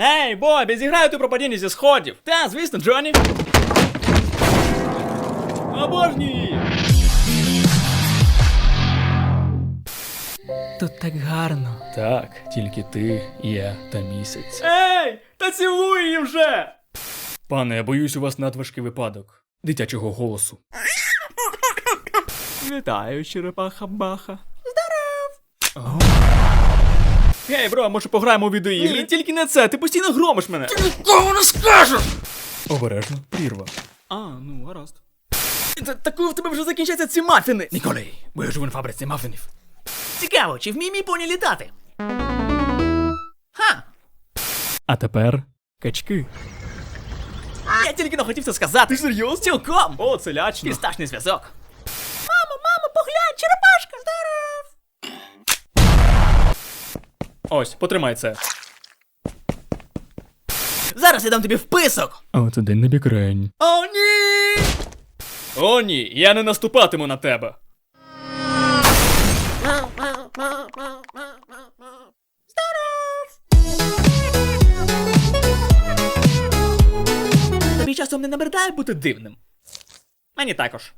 Ей, Бобі, зіграю ти про падіння зі сходів. Та, звісно, Джонні. Обожнюю її. Тут так гарно. Так, тільки ти, я та місяць. Ей! Та цілуй її вже! Пане, я боюсь, у вас надважкий випадок дитячого голосу. Вітаю, черепаха баха. Здоров! Гей, бро, може пограємо у відеоігри? Ні, тільки не це, ти постійно громиш мене. Нікому не скажу! Обережно, прірва. А, ну, гаразд. Та, та в тебе вже закінчаться ці мафіни? Ніколи, бо я живу на фабриці мафінів. Цікаво, чи вмій мій поні літати? Ха! А тепер качки. Я тільки не хотів це сказати. Ти серйозно? Цілком! О, це лячно. Фісташний зв'язок. Ось, потримай це. Зараз я дам тобі вписок! О, це день на бікрень. О, ні! О, ні, я не наступатиму на тебе. Тобі часом не набридає бути дивним. Мені також.